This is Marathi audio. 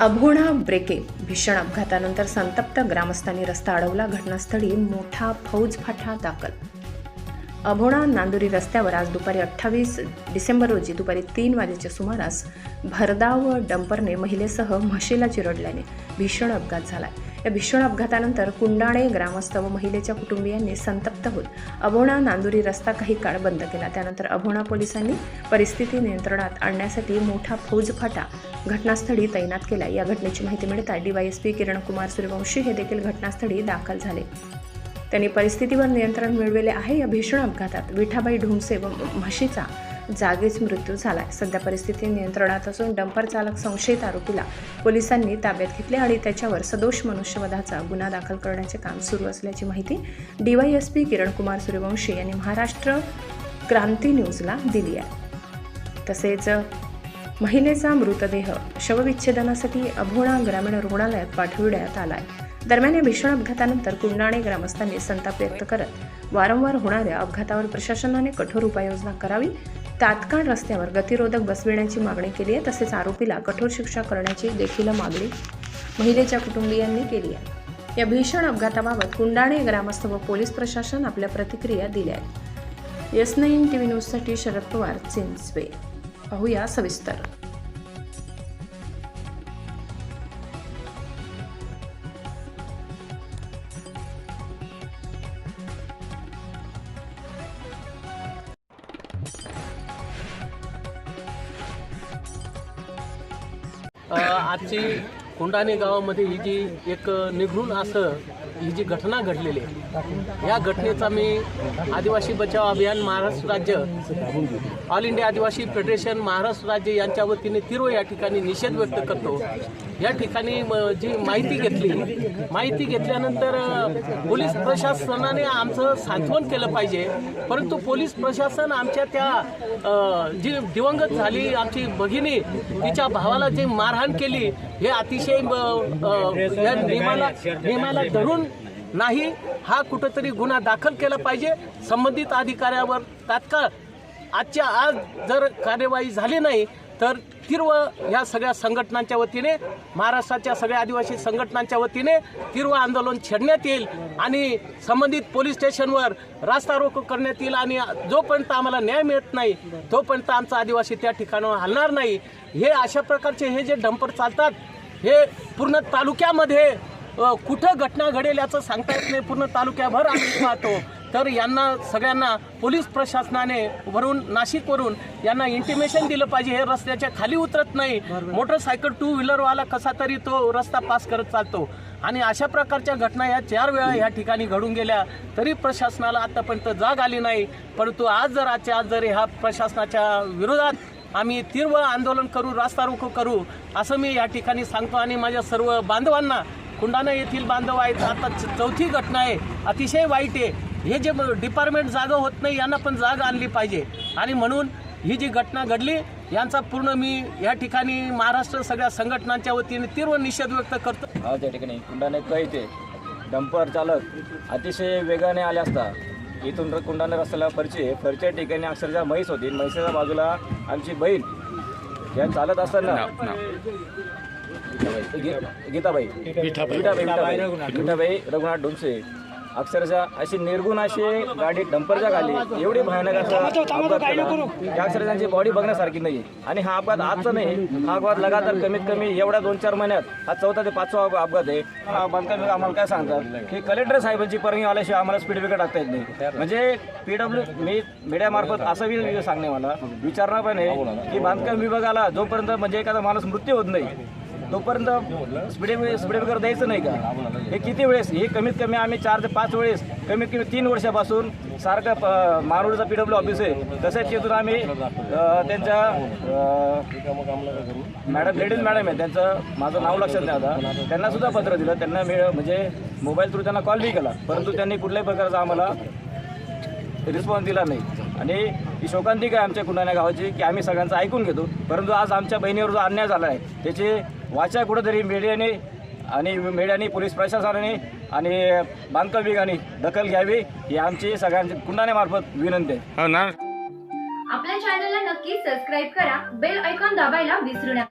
अभोणा ब्रेके भीषण अपघातानंतर संतप्त ग्रामस्थांनी रस्ता अडवला. घटनास्थळी मोठा फौजफाटा दाखल. अभोणा नांदुरी रस्त्यावर आज दुपारी अठ्ठावीस डिसेंबर रोजी दुपारी तीन वाजेच्या सुमारास भरधाव डंपरने महिलेसह म्हशीला चिरडल्याने भीषण अपघात झाला. या भीषण अपघातानंतर कुंडाणे ग्रामस्थ व महिलेच्या कुटुंबियांनी संतप्त होत अभोणा नांदुरी रस्ता काही काळ बंद केला. त्यानंतर अभोणा पोलिसांनी परिस्थिती नियंत्रणात आणण्यासाठी मोठा फौजफाटा घटनास्थळी तैनात केला. या घटनेची माहिती मिळताच डीवायएसपी किरणकुमार सूर्यवंशी हे देखील घटनास्थळी दाखल झाले. त्यांनी परिस्थितीवर नियंत्रण मिळविले आहे. या भीषण अपघातात विठाबाई ढुमसे व म्हशीचा जागीच मृत्यू झाला आहे सध्या परिस्थिती नियंत्रणात असून डंपर चालक संशयित आरोपीला पोलिसांनी ताब्यात घेतले आणि त्याच्यावर सदोष मनुष्यवधाचा गुन्हा दाखल करण्याचे काम सुरू असल्याची माहिती डीवायएसपी किरणकुमार सूर्यवंशी यांनी महाराष्ट्र क्रांती न्यूजला दिली आहे. तसेच महिलेचा मृतदेह शवविच्छेदनासाठी अभोणा ग्रामीण रुग्णालयात पाठविण्यात आला आहे दरम्यान या भीषण अपघातानंतर कुंडाणे ग्रामस्थांनी संताप व्यक्त करत वारंवार होणाऱ्या अपघातावर प्रशासनाने कठोर उपाययोजना करावी. तात्काळ रस्त्यावर गतिरोधक बसविण्याची मागणी केली आहे तसेच आरोपीला कठोर शिक्षा करण्याची देखील मागणी महिलेच्या कुटुंबियांनी केली आहे. या भीषण अपघाताबाबत कुंडाणे ग्रामस्थ व पोलीस प्रशासन आपल्या प्रतिक्रिया दिल्या आहेत. एस नाईन टी व्ही न्यूजसाठी शरद पवार चिंचवे. पाहूया सविस्तर. आजची कोंडाणे गावामध्ये ही जी एक निघून असं ही जी घटना घडलेली आहे या घटनेचा मी आदिवासी बचाव अभियान महाराष्ट्र राज्य all India Adivasi federation Maharashtra राज्य यांच्या वतीने तीव्र या ठिकाणी निषेध व्यक्त करतो. या ठिकाणी म, जी माहिती घेतली माहिती घेतल्यानंतर पोलीस प्रशासनाने आमचं सांत्वन केलं पाहिजे. परंतु पोलीस प्रशासन आमच्या त्या जी दिवंगत झाली आमची भगिनी तिच्या भावाला जे मारहाण केली हे अतिशय अ, या नियमाला नियमाला धरून नाही हा कुठंतरी गुन्हा दाखल केला पाहिजे. संबंधित अधिकाऱ्यावर तात्काळ आजच्या आज जर कार्यवाही झाली नाही तर तीव्र ह्या सगळ्या संघटनांच्या वतीने महाराष्ट्राच्या सगळ्या आदिवासी संघटनांच्या वतीने तीव्र आंदोलन छेडण्यात येईल आणि संबंधित पोलीस स्टेशनवर रास्ता रोको करण्यात येईल आणि जोपर्यंत आम्हाला न्याय मिळत नाही तोपर्यंत आमचा आदिवासी त्या ठिकाणावर हलणार नाही. हे अशा प्रकारचे हे जे डंपर चालतात हे पूर्ण तालुक्यामध्ये कुठं घटना घडेल याचं सांगता येत नाही. पूर्ण तालुक्याभर आम्ही पाहतो. तर यांना सगळ्यांना पोलीस प्रशासनाने वरून नाशिकवरून यांना इंटिमेशन दिलं पाहिजे. हे रस्त्याच्या खाली उतरत नाही. मोटरसायकल टू व्हीलरवाला कसा तरी तो रस्ता पास करत चालतो. आणि अशा प्रकारच्या घटना या चार वेळा या ठिकाणी घडून गेल्या. तरी प्रशासनाला आतापर्यंत जाग आली नाही. परंतु आज जर आजच्या आज जर ह्या प्रशासनाच्या विरोधात आम्ही तीव्र आंदोलन करू रास्ता रोको करू असं मी या ठिकाणी सांगतो. आणि माझ्या सर्व बांधवांना कुंडाणा येथील बांधव आहेत. आता च- चौथी घटना आहे. अतिशय वाईट आहे. हे जे डिपार्टमेंट जागा होत नाही यांना पण जाग आणली पाहिजे. आणि म्हणून ही जी घटना घडली यांचा पूर्ण मी या ठिकाणी महाराष्ट्र सगळ्या संघटनांच्या वतीने तीव्र निषेध व्यक्त करतो. त्या ठिकाणी कुंडाने कैते डंपर चालक अतिशय वेगाने आले असता. इथून कुंडाणे रस्त्याला फरची फरच्या ठिकाणी अक्षरशः म्हैस होती. म्हैसाच्या बाजूला आमची बहीण. या चालत असताना गीताबाई. गीताबाई. गीताबाई रघुनाथ. डोमसे अक्षरशः अशी निर्गुण अशी गाडी डंपरच्या खाली एवढी भयानक असा अपघात केला की अक्षरशः त्यांची बॉडी बघण्यासारखी नाही. आणि हा अपघात आजचा नाही हा अपघात लगातार कमीत कमी एवढ्या दोन चार महिन्यात हा चौथा ते पाचवा अप- अपघात आहे. हा बांधकाम आम्हाला काय सांगतात? की कलेक्टर साहेबांची परवानगी आल्याशिवाय आम्हाला स्पीड ब्रेकर टाकता येत नाही. म्हणजे पीडब्ल्यू मी मीडियामार्फत असं वि- सांगणे मला विचारणं पण आहे की बांधकाम विभागाला जोपर्यंत म्हणजे एखादा माणूस मृत्यू होत नाही तोपर्यंत स्पीड स्पीड ब्रेकर द्यायचं नाही का? हे किती वेळेस? हे कमीत कमी आम्ही चार ते पाच वेळेस कमीत कमी तीन वर्षापासून सारखं प- मारोडचा पी डब्ल्यू ऑफिस आहे. तसेच तिथून आम्ही त्यांच्या मॅडम लेडीज मॅडम आहे त्यांचं माझं नाव लक्षात नाही आता. त्यांनासुद्धा पत्र दिलं. त्यांना मिळ म्हणजे मोबाईल थ्रू त्यांना कॉल बी केला. परंतु त्यांनी कुठल्याही प्रकारचा आम्हाला रिस्पॉन्स दिला नाही. आणि ही शोकांतिका आहे आमच्या कुंडाण्या गावाची की आम्ही सगळ्यांचं ऐकून घेतो. परंतु आज आमच्या बहिणीवर जो अन्याय झाला आहे त्याची वाचा कुठंतरी मीडियाने आणि मीडियाने पोलीस प्रशासनाने आणि बांधकाम विभागाने दखल घ्यावी ही आमची सगळ्यांची कुंडाण्यामार्फत विनंती आहे. हो आपल्या चॅनलला नक्की सबस्क्राईब करा बेल आयकॉन दाबायला विसरू नका.